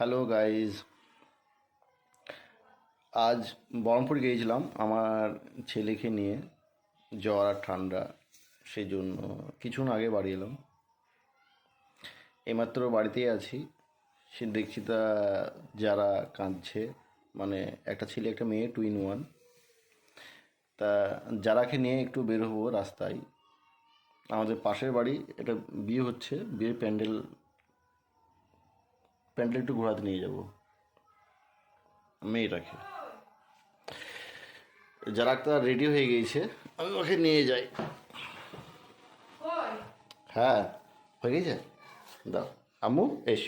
Hello guys আজ বহরমপুর গিয়েছিলাম আমার ছেলেকে নিয়ে, জ্বর আর ঠান্ডা সেই জন্য কিছুক্ষণ আগে বাড়ি এলাম। এইমাত্র বাড়িতেই আছি। সে দেখছি তা যারা কাঁদছে মানে একটা ছেলে, একটা মেয়ে টু ইন ওয়ান তা যারাকে নিয়ে একটু বের হব রাস্তায়, আমাদের পাশের বাড়ি, এটা বিয়ে হচ্ছে, বিয়ের প্যান্ডেল প্যান্ডেল একটু ঘোরাতে নিয়ে যাব। যাব মেয়েটাকে। যারা একটা রেডি হয়ে গিয়েছে আমি ওকে নিয়ে যাই। হ্যাঁ হয়ে গেছে দাও। আম্মু এস।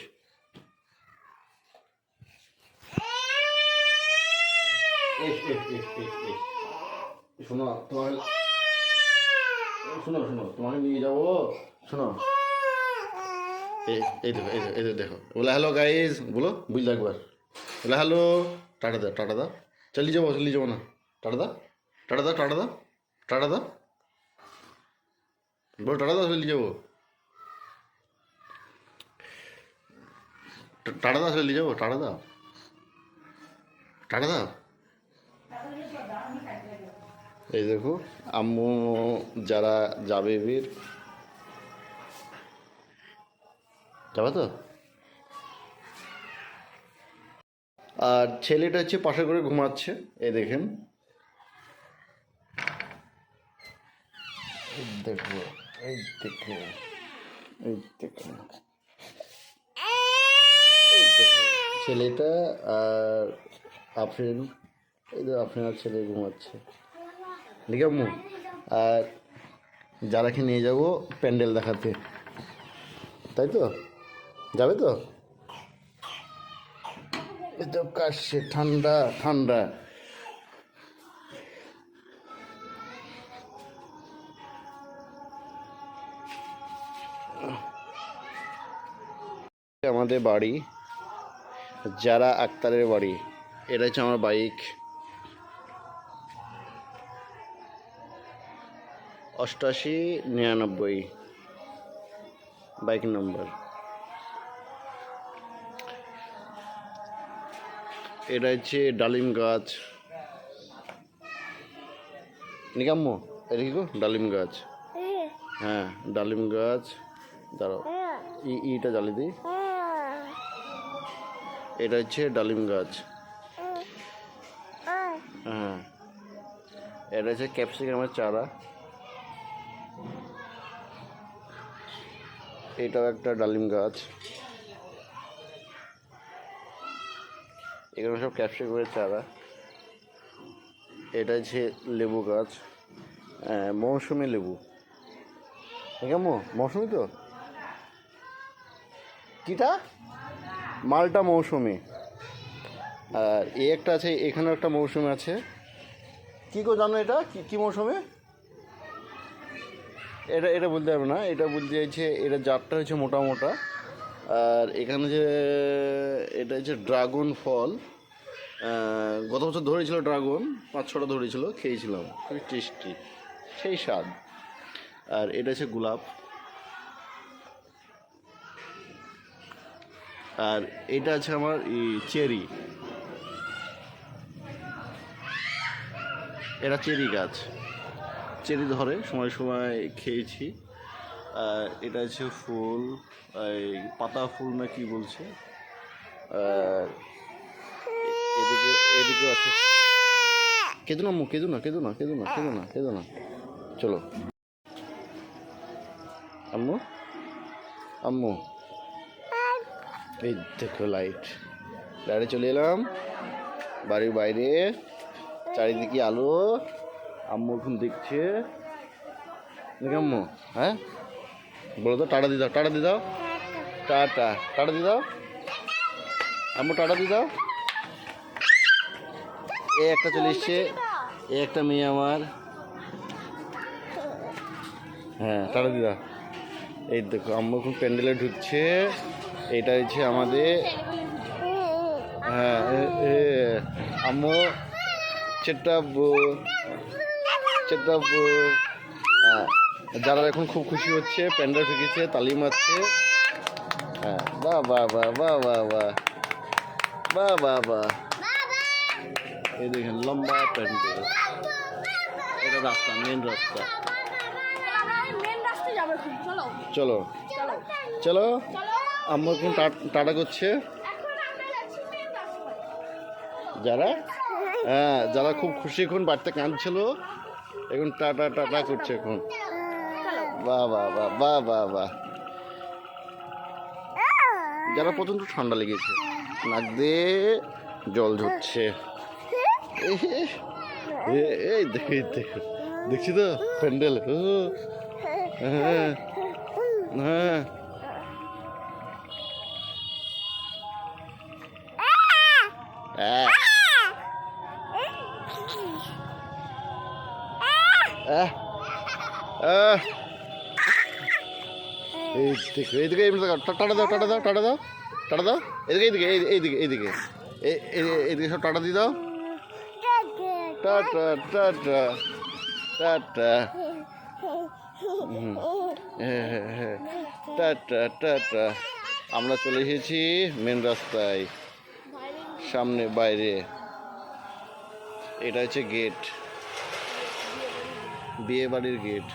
এস এস এস এস এস। শোনো তোমাকে শোনো শোনো তোমাকে নিয়ে যাব। শোনো। এই দেখো এই দেখো এই দেখো, বলে হ্যালো গাইজ বলো বুঝলে একবার। বলে হ্যালো টাটা দাও টাটা দাও। চালিয়ে যাব চালিয়ে যাব না। টাটা দাও টাটা দাও টাটা দাও টাটা দাও। বলো টাটা দাও চালিয়ে যাব। টাটা দাও চালিয়ে যাব টাটা দাও। টাটা দাও। এই দেখো আম্মু যারা যাবে বীর যাবে তো? আর ছেলেটা হচ্ছে পাশে করে ঘুমাচ্ছে, এই দেখেন। এই এই। ছেলেটা আর আফরিন, এই যে আফরিন আর ছেলে ঘুমাচ্ছে। ঠিক আছে আর যারাকে নিয়ে যাব, প্যান্ডেল দেখাতে। তাই তো? যাবে তো? তো কাশছে ঠান্ডা ঠান্ডা। আমাদের বাড়ি যারা আক্তারের বাড়ি এটা হচ্ছে আমার বাইক। অষ্টাশি নিরানব্বই বাইক নম্বর। এটা হচ্ছে ডালিম গাছ। নিকাম্ম এটা কি গো, ডালিম গাছ। হ্যাঁ ডালিম গাছ। দাঁড়াও, ই, ইটা জ্বালিয়ে দিই। এটা হচ্ছে ডালিম গাছ। হ্যাঁ এটা হচ্ছে ক্যাপসিকামের চারা। এটাও একটা ডালিম গাছ। সব ক্যাপসিকামের চারা। এটা হচ্ছে লেবু গাছ। মৌসুমি লেবু। কেমন? মৌসুমি তো? কিটা? মালটা মৌসুমি। আর এই একটা আছে, এখানেও একটা মৌসুমি আছে। কি গো জানো এটা? কি কি মৌসুমি? এটা এটা বলতে পারবে না। এটা বলতে চাইছে, এটা জাতটা হচ্ছে মোটা মোটা। আর এখানে যে, এটা হচ্ছে ড্রাগন ফল। গত বছর ধরেছিল ড্রাগন, পাঁচ ছটা ধরেছিল, খেয়েছিলাম। খুবই টেস্টি সেই স্বাদ। আর এটা হচ্ছে গোলাপ। আর এটা আছে আমার চেরি। এটা চেরি গাছ। চেরি ধরে, সময় সময় খেয়েছি। আর এটা হচ্ছে ফুল পাতা ফুল না কি বলছে? আর এদিকে এদিকে আছে। কেঁদো না আম্মু কেঁদো না কেঁদো না কেঁদো না কেঁদো না কেঁদো না। চলো। আম্মু? আম্মু। এই দেখো লাইট লাইটে চলে এলাম। বাড়ির বাইরে। চারিদিকে আলো। আম্মু এখন দেখছে। দেখি আম্মু হ্যাঁ? বলো তো, টাটা দিয়ে দাও, টাটা দিয়ে দাও। টাটা টাটা দিয়ে দাও। আম্মু, টাটা দিয়ে দাও। এ একটা চলে এসছে। এ একটা মেয়ে আমার। হ্যাঁ দিয়ে দাও এই দেখো, আম্মু এখন প্যান্ডেলে ঢুকছে। এটা হচ্ছে আমাদের হ্যাঁ আম্মু চেটাব্বু চেটাব্বু হ্যাঁ যারা এখন খুব খুশি হচ্ছে, প্যান্ডেল ঢুকেছে, তালি মারছে। হ্যাঁ বা বাহ বাহ বাহ বাহ। বাহ বাহ বাহ। এই দেখেন লম্বা প্যান্ডেল এটা রাস্তা মেন রাস্তা। চলো। চলো। আম্মু এখন টাটা করছে। যারা? হ্যাঁ যারা খুব খুশি এখন বাড়িতে কাঁদছিল, এখন টাটা টাটা করছে এখন। বাহ বাহ বাহ বাহ বাহ বাহ। যারা প্রচণ্ড ঠান্ডা লেগেছে, নাক দিয়ে জল ঝরছে। এই দেখো দেখো। দেখছি তো প্যান্ডেল। হ্যাঁ। হ্যাঁ। আহ, আহ। এই দেখো এইদিকে এইদিকে টাটা দাও টাটা দাও টাটা দাও টাটা দাও। এদিকে এইদিকে এই- এইদিকে এইদিকে এই- এই- এইদিকে সব টাটা দিয়ে দাও। টাটা টাটা হ্যাঁ হ্যাঁ টাটা টাটা আমরা চলে এসেছি মেন রাস্তায়। সামনে, বাইরে। এটা হচ্ছে গেট বিয়ে বাড়ির গেট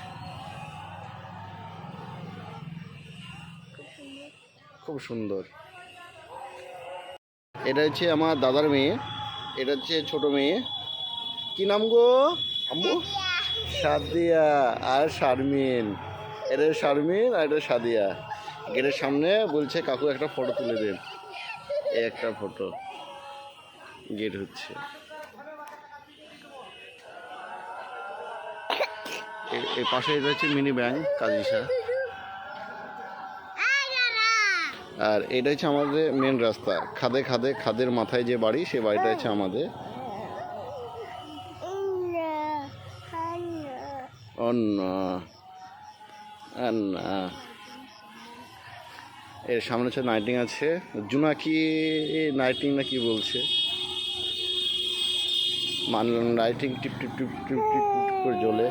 খুব সুন্দর। এটা হচ্ছে আমার দাদার মেয়ে। এটা হচ্ছে ছোট মেয়ে। কি নাম গো? আম্মু? সাদিয়া আর শারমিন। এটা শারমিন আর এটা সাদিয়া। গেটের সামনে বলছে, কাকু একটা ফটো তুলে দেন। এই একটা ফটো গেট হচ্ছে। এ- এর পাশে এটা হচ্ছে মিনি ব্যাংক কাজিসা আর এটা হচ্ছে আমাদের মেন রাস্তা। খাদে খাদে, খাদের মাথায় যে বাড়ি, সে বাড়িটা হচ্ছে আমাদের। অন্য এর সামনে হচ্ছে নাইটিং আছে। জুনাকি নাইটিং না কি বলছে? মানলাম লাইটিং টিপ টিপ টিপ টিপ টিপ টিপ করে জ্বলে।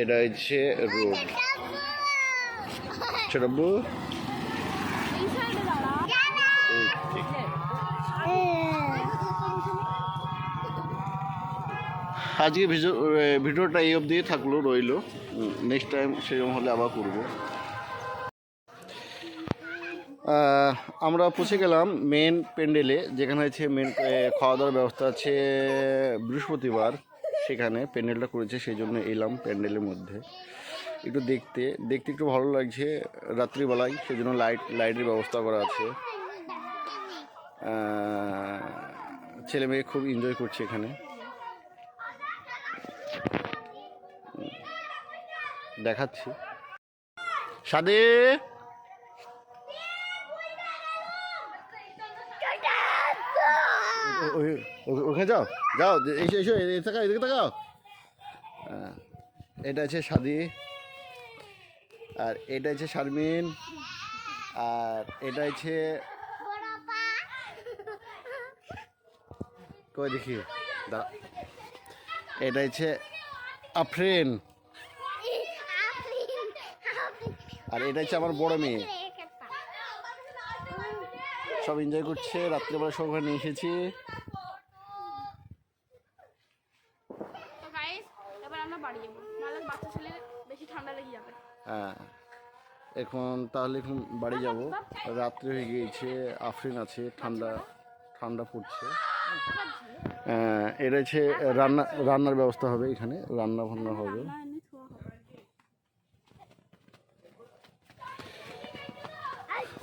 এটা হচ্ছে রোড ছোট বউ এই সাইডে দাঁড়া এই ঠিক। আজকে ভিডিও ভিডিওটা এই অবধি থাকল, রইল। নেক্সট টাইম সেরকম হলে আবার করব। আমরা পৌঁছে গেলাম মেন প্যান্ডেলে, যেখানে হচ্ছে মেন খাওয়া দাওয়ার ব্যবস্থা আছে বৃহস্পতিবার। সেখানে প্যান্ডেলটা করেছে, সেই জন্য এলাম প্যান্ডেলের মধ্যে। একটু দেখতে দেখতে একটু ভালো লাগছে রাত্রিবেলায় সেই জন্য লাইট, লাইটের ব্যবস্থা করা আছে। ছেলে মেয়ে খুব এনজয় করছে এখানে। দেখাচ্ছি। সাদে! ওখানে যাও যাও, এসো এসো, এদিকে তাকাও, এদিকে এটা আছে সাদি। আর এটা হচ্ছে শারমিন, আর এটা হচ্ছে কই দেখি? দাঁড়া। এটা হচ্ছে আফরিন। আর এটা হচ্ছে আমার বড় মেয়ে। সব এনজয় করছে, রাত্রিবেলা সব নিয়ে এসেছি তো গাইস এবার আমরা বাড়ি যাব নাহলে বাচ্চা ছেলে বেশি ঠান্ডা লেগে যাবে হ্যাঁ এখন, তাহলে এখন বাড়ি যাব। রাত্রে হয়ে গিয়েছে, আফরিন আছে, ঠান্ডা ঠান্ডা পড়ছে। এটা হচ্ছে রান্না, রান্নার ব্যবস্থা হবে এখানে, রান্না বান্না হবে।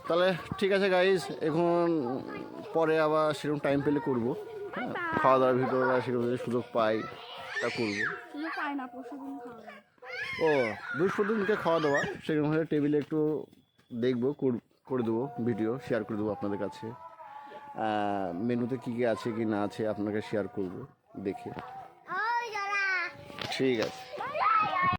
তাহলে ঠিক আছে গাইজ এখন পরে আবার সেরকম টাইম পেলে করব। হ্যাঁ খাওয়া দাওয়ার ভিতরে সেরকম যদি সুযোগ পাই, তা করব। সুযোগ পায় না দিনকে ও বৃহস্পতিদিনকে খাওয়া দাওয়া। সেরকম হলে টেবিলে একটু দেখব করে দেবো ভিডিও শেয়ার করে দেবো আপনাদের কাছে। মেনুতে কী কী আছে কি না আছে আপনাকে শেয়ার করব দেখে। ঠিক আছে।